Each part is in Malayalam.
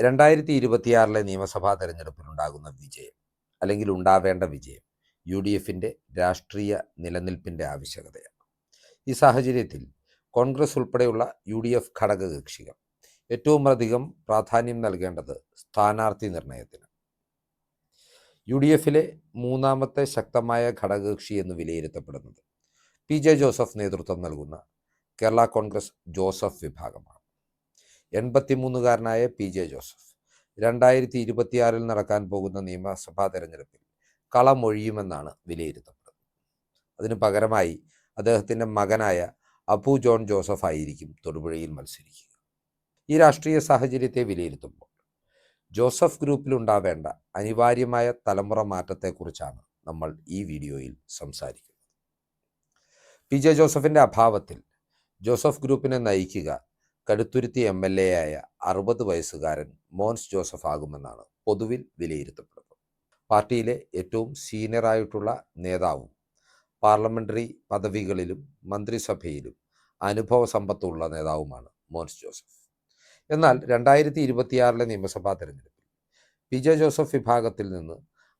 രണ്ടായിരത്തി ഇരുപത്തിയാറിലെ നിയമസഭാ തെരഞ്ഞെടുപ്പിലുണ്ടാകുന്ന വിജയം അല്ലെങ്കിൽ ഉണ്ടാവേണ്ട വിജയം യു ഡി എഫിന്റെ രാഷ്ട്രീയ നിലനിൽപ്പിന്റെ ആവശ്യകതയാണ്. ഈ സാഹചര്യത്തിൽ കോൺഗ്രസ് ഉൾപ്പെടെയുള്ള യു ഡി എഫ് ഘടകകക്ഷികൾ ഏറ്റവും അധികം പ്രാധാന്യം നൽകേണ്ടത് സ്ഥാനാർത്ഥി നിർണയത്തിന് യു ഡി എഫിലെ മൂന്നാമത്തെ ശക്തമായ ഘടകകക്ഷി എന്ന് വിലയിരുത്തപ്പെടുന്നത് പി ജെ ജോസഫ് നേതൃത്വം നൽകുന്ന കേരള കോൺഗ്രസ് ജോസഫ് വിഭാഗമാണ്. എൺപത്തിമൂന്നുകാരനായ പി ജെ ജോസഫ്. രണ്ടായിരത്തി ഇരുപത്തിയാറിൽ നടക്കാൻ പോകുന്ന നിയമസഭാ തെരഞ്ഞെടുപ്പിൽ കളമൊഴിയുമെന്നാണ് വിലയിരുത്തപ്പെടുന്നത്. അതിനു പകരമായി അദ്ദേഹത്തിന്റെ മകനായ അപ്പു ജോൺ ജോസഫ് ആയിരിക്കും തൊടുപുഴയിൽ മത്സരിക്കുക. ഈ രാഷ്ട്രീയ സാഹചര്യത്തെ വിലയിരുത്തുമ്പോൾ ജോസഫ് ഗ്രൂപ്പിലുണ്ടാവേണ്ട അനിവാര്യമായ തലമുറ മാറ്റത്തെക്കുറിച്ചാണ് നമ്മൾ ഈ വീഡിയോയിൽ സംസാരിക്കുന്നത്. പി ജെ ജോസഫിന്റെ അഭാവത്തിൽ ജോസഫ് ഗ്രൂപ്പിനെ നയിക്കുക കടുത്തുരുത്തി എം എൽ എ ആയ അറുപത് വയസ്സുകാരൻ മോൻസ് ജോസഫ് ആകുമെന്നാണ് പൊതുവിൽ വിലയിരുത്തപ്പെടുന്നത്. പാർട്ടിയിലെ ഏറ്റവും സീനിയറായിട്ടുള്ള നേതാവും പാർലമെന്ററി പദവികളിലും മന്ത്രിസഭയിലും അനുഭവ സമ്പത്തുള്ള നേതാവുമാണ് മോൻസ് ജോസഫ്. എന്നാൽ രണ്ടായിരത്തി ഇരുപത്തിയാറിലെ നിയമസഭാ തെരഞ്ഞെടുപ്പിൽ പി ജെ ജോസഫ് വിഭാഗത്തിൽ നിന്ന്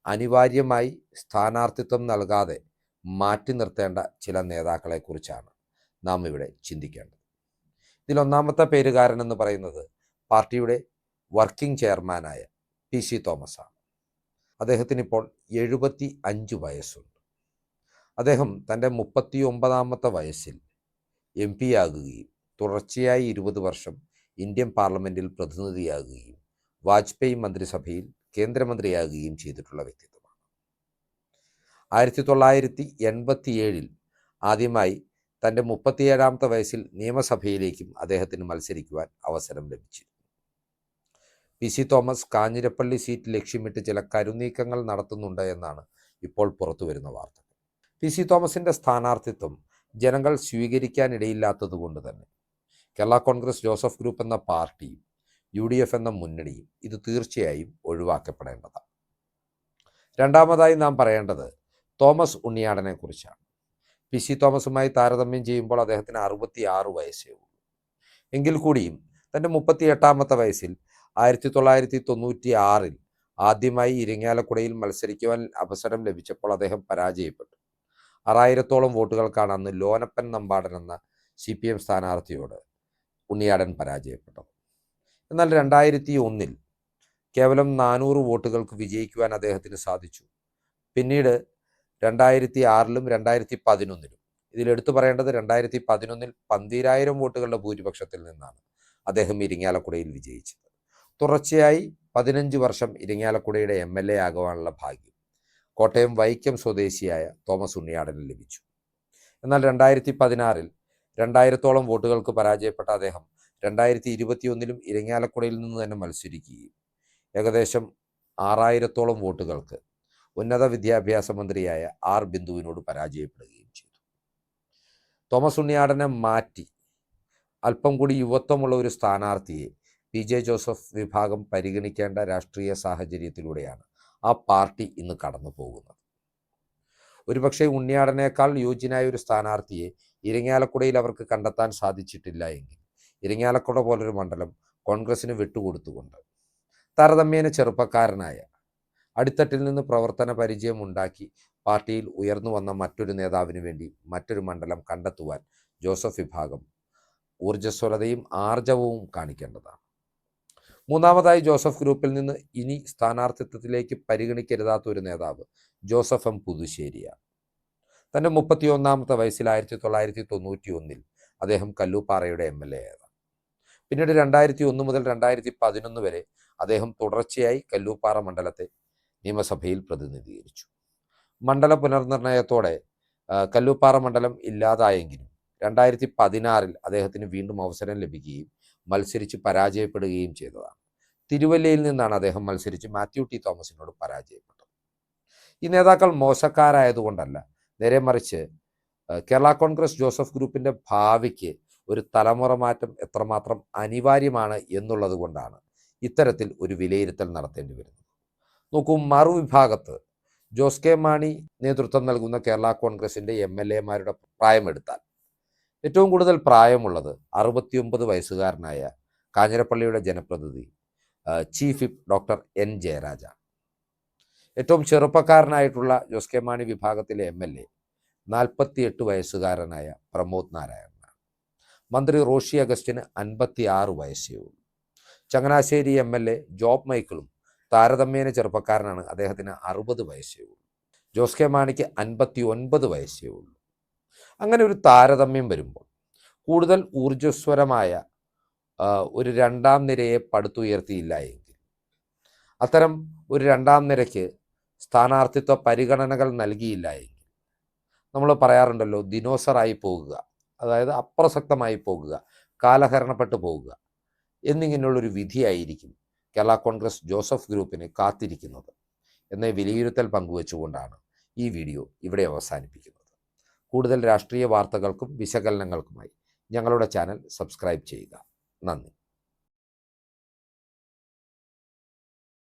അനിവാര്യമായി സ്ഥാനാർത്ഥിത്വം നൽകാതെ മാറ്റി നിർത്തേണ്ട ചില നേതാക്കളെക്കുറിച്ചാണ് നാം ഇവിടെ ചിന്തിക്കേണ്ടത്. ഇതിലൊന്നാമത്തെ പേരുകാരൻ എന്ന് പറയുന്നത് പാർട്ടിയുടെ വർക്കിംഗ് ചെയർമാനായ പി സി തോമസ് ആണ് അദ്ദേഹത്തിന് ഇപ്പോൾ എഴുപത്തി അഞ്ച് വയസ്സുണ്ട്. അദ്ദേഹം തന്റെ മുപ്പത്തി ഒമ്പതാമത്തെ വയസ്സിൽ എം പി ആകുകയും തുടർച്ചയായി ഇരുപത് വർഷം ഇന്ത്യൻ പാർലമെന്റിൽ പ്രതിനിധിയാകുകയും വാജ്പേയി മന്ത്രിസഭയിൽ കേന്ദ്രമന്ത്രിയാകുകയും ചെയ്തിട്ടുള്ള വ്യക്തിത്വമാണ്. ആയിരത്തി തൊള്ളായിരത്തി എൺപത്തിയേഴിൽ ആദ്യമായി തന്റെ മുപ്പത്തിയേഴാമത്തെ വയസ്സിൽ നിയമസഭയിലേക്കും അദ്ദേഹത്തിന് മത്സരിക്കുവാൻ അവസരം ലഭിച്ചു. P C Thomas Kanjirappally seat ലക്ഷ്യമിട്ട് ചില കരുനീക്കങ്ങൾ നടത്തുന്നുണ്ട് എന്നാണ് ഇപ്പോൾ പുറത്തുവരുന്ന വാർത്ത. പി സി തോമസിന്റെ സ്ഥാനാർത്ഥിത്വം ജനങ്ങൾ സ്വീകരിക്കാനിടയില്ലാത്തതുകൊണ്ട് തന്നെ. കേരള കോൺഗ്രസ് ജോസഫ് ഗ്രൂപ്പ് എന്ന പാർട്ടിയും യു ഡി എഫ് എന്ന മുന്നണിയും ഇത് തീർച്ചയായും ഒഴിവാക്കപ്പെടേണ്ടതാണ്. രണ്ടാമതായി നാം പറയേണ്ടത് തോമസ് ഉണ്ണിയാടനെ കുറിച്ചാണ്. പി സി തോമസുമായി താരതമ്യം ചെയ്യുമ്പോൾ അദ്ദേഹത്തിന് അറുപത്തി ആറ് വയസ്സേ ഉള്ളൂ. എങ്കിൽ കൂടിയും തന്റെ മുപ്പത്തി എട്ടാമത്തെ വയസ്സിൽ ആയിരത്തി തൊള്ളായിരത്തി തൊണ്ണൂറ്റി ആറിൽ ആദ്യമായി ഇരിങ്ങാലക്കുടയിൽ മത്സരിക്കുവാൻ അവസരം ലഭിച്ചപ്പോൾ അദ്ദേഹം പരാജയപ്പെട്ടു. ആറായിരത്തോളം വോട്ടുകൾക്കാണ് അന്ന് ലോനപ്പൻ നമ്പാടൻ എന്ന സി പി എം സ്ഥാനാർത്ഥിയോട് ഉണ്ണിയാടൻ പരാജയപ്പെട്ടത്. എന്നാൽ രണ്ടായിരത്തി ഒന്നിൽ കേവലം നാനൂറ് വോട്ടുകൾക്ക് വിജയിക്കുവാൻ അദ്ദേഹത്തിന് സാധിച്ചു. പിന്നീട് രണ്ടായിരത്തി ആറിലും രണ്ടായിരത്തി പതിനൊന്നിലും ഇതിലെടുത്തു പറയേണ്ടത് രണ്ടായിരത്തി പതിനൊന്നിൽ പന്തിരായിരം വോട്ടുകളുടെ ഭൂരിപക്ഷത്തിൽ നിന്നാണ് അദ്ദേഹം ഇരിങ്ങാലക്കുടയിൽ വിജയിച്ചത്. തുടർച്ചയായി പതിനഞ്ച് വർഷം ഇരിങ്ങാലക്കുടയുടെ എം എൽ എ ആകുവാനുള്ള ഭാഗ്യം കോട്ടയം വൈക്കം സ്വദേശിയായ തോമസ് ഉണ്ണിയാടന് ലഭിച്ചു. എന്നാൽ രണ്ടായിരത്തി പതിനാറിൽ രണ്ടായിരത്തോളം വോട്ടുകൾക്ക് പരാജയപ്പെട്ട അദ്ദേഹം രണ്ടായിരത്തി ഇരുപത്തിയൊന്നിലും ഇരിങ്ങാലക്കുടയിൽ നിന്ന് തന്നെ മത്സരിക്കുകയും ഏകദേശം ആറായിരത്തോളം വോട്ടുകൾക്ക് ഉന്നത വിദ്യാഭ്യാസ മന്ത്രിയായ ആർ ബിന്ദുവിനോട് പരാജയപ്പെടുകയും ചെയ്തു. തോമസ് ഉണ്ണിയാടനെ മാറ്റി അല്പം കൂടി യുവത്വമുള്ള ഒരു സ്ഥാനാർത്ഥിയെ പി ജെ ജോസഫ് വിഭാഗം പരിഗണിക്കേണ്ട രാഷ്ട്രീയ സാഹചര്യത്തിലൂടെയാണ് ആ പാർട്ടി ഇന്ന് കടന്നു പോകുന്നത്. ഒരുപക്ഷെ ഉണ്ണിയാടനേക്കാൾ യോജ്യനായ ഒരു സ്ഥാനാർത്ഥിയെ ഇരിങ്ങാലക്കുടയിൽ അവർക്ക് കണ്ടെത്താൻ സാധിച്ചിട്ടില്ല എങ്കിൽ ഇരിങ്ങാലക്കുട പോലൊരു മണ്ഡലം കോൺഗ്രസിന് വിട്ടുകൊടുത്തുകൊണ്ട് താരതമ്യേന ചെറുപ്പക്കാരനായ അടിത്തട്ടിൽ നിന്ന് പ്രവർത്തന പരിചയം ഉണ്ടാക്കി പാർട്ടിയിൽ ഉയർന്നു വന്ന മറ്റൊരു നേതാവിനു വേണ്ടി മറ്റൊരു മണ്ഡലം കണ്ടെത്തുവാൻ ജോസഫ് വിഭാഗം ഊർജസ്വലതയും ആർജവവും കാണിക്കേണ്ടതാണ്. മൂന്നാമതായി ജോസഫ് ഗ്രൂപ്പിൽ നിന്ന് ഇനി സ്ഥാനാർത്ഥിത്വത്തിലേക്ക് പരിഗണിക്കരുതാത്ത ഒരു നേതാവ് ജോസഫ് എം പുതുശ്ശേരിയാണ്. തന്റെ മുപ്പത്തിയൊന്നാമത്തെ വയസ്സിൽ ആയിരത്തി തൊള്ളായിരത്തി തൊണ്ണൂറ്റി ഒന്നിൽ അദ്ദേഹം കല്ലൂപ്പാറയുടെ എം എൽ എ ആയതാണ്. പിന്നീട് രണ്ടായിരത്തി ഒന്ന് മുതൽ രണ്ടായിരത്തി പതിനൊന്ന് വരെ അദ്ദേഹം തുടർച്ചയായി കല്ലൂപ്പാറ മണ്ഡലത്തെ നിയമസഭയിൽ പ്രതിനിധീകരിച്ചു. മണ്ഡല പുനർനിർണയത്തോടെ കല്ലൂപ്പാറ മണ്ഡലം ഇല്ലാതായെങ്കിലും രണ്ടായിരത്തി പതിനാറിൽ അദ്ദേഹത്തിന് വീണ്ടും അവസരം ലഭിക്കുകയും മത്സരിച്ച് പരാജയപ്പെടുകയും ചെയ്തതാണ്. തിരുവല്ലയിൽ നിന്നാണ് അദ്ദേഹം മത്സരിച്ച് മാത്യു ടി തോമസിനോട് പരാജയപ്പെട്ടത്. ഈ നേതാക്കൾ മോശക്കാരായതുകൊണ്ടല്ല നേരെ മറിച്ച് കേരള കോൺഗ്രസ് ജോസഫ് ഗ്രൂപ്പിന്റെ ഭാവിക്ക് ഒരു തലമുറ മാറ്റം എത്രമാത്രം അനിവാര്യമാണ് എന്നുള്ളത് കൊണ്ടാണ് ഇത്തരത്തിൽ ഒരു വിലയിരുത്തൽ നടത്തേണ്ടി വരുന്നത്. നോക്കൂ മറുവിഭാഗത്ത് ജോസ് കെ മാണി നേതൃത്വം നൽകുന്ന കേരള കോൺഗ്രസിന്റെ എം എൽ എമാരുടെ പ്രായമെടുത്താൽ ഏറ്റവും കൂടുതൽ പ്രായമുള്ളത് അറുപത്തിയൊമ്പത് വയസ്സുകാരനായ കാഞ്ഞിരപ്പള്ളിയുടെ ജനപ്രതിനിധി ചീഫ് ഡോക്ടർ എൻ ജയരാജ. ഏറ്റവും ചെറുപ്പക്കാരനായിട്ടുള്ള ജോസ് കെ മാണി വിഭാഗത്തിലെ എം എൽ എ നാൽപ്പത്തിയെട്ട് വയസ്സുകാരനായ പ്രമോദ് നാരായണനാണ്. മന്ത്രി റോഷി അഗസ്റ്റിന് അൻപത്തി ആറ് വയസ്സേ ഉള്ളൂ. Changanassery M L A Job മൈക്കിളും താരതമ്യേന ചെറുപ്പക്കാരനാണ്. അദ്ദേഹത്തിന് അറുപത് വയസ്സേ ഉള്ളൂ. ജോസ് കെ മാണിക്ക് അൻപത്തി ഒൻപത് വയസ്സേ ഉള്ളൂ. അങ്ങനെ ഒരു താരതമ്യം വരുമ്പോൾ കൂടുതൽ ഊർജസ്വരമായ ഒരു രണ്ടാം നിരയെ പടുത്തുയർത്തിയില്ല എങ്കിൽ അത്തരം ഒരു രണ്ടാം നിരയ്ക്ക് സ്ഥാനാർത്ഥിത്വ പരിഗണനകൾ നൽകിയില്ല എങ്കിൽ നമ്മൾ പറയാറുണ്ടല്ലോ ദിനോസറായി പോകുക അതായത് അപ്രസക്തമായി പോകുക കാലഹരണപ്പെട്ടു പോകുക എന്നിങ്ങനെയുള്ളൊരു വിധിയായിരിക്കും കേരള കോൺഗ്രസ് ജോസഫ് ഗ്രൂപ്പിന് കാത്തിരിക്കുന്നത് എന്ന വിലയിരുത്തൽ പങ്കുവച്ചുകൊണ്ടാണ് ഈ വീഡിയോ ഇവിടെ അവസാനിപ്പിക്കുന്നത്. കൂടുതൽ രാഷ്ട്രീയ വാർത്തകൾക്കും വിശകലനങ്ങൾക്കുമായി ഞങ്ങളുടെ ചാനൽ സബ്സ്ക്രൈബ് ചെയ്യുക. നന്ദി.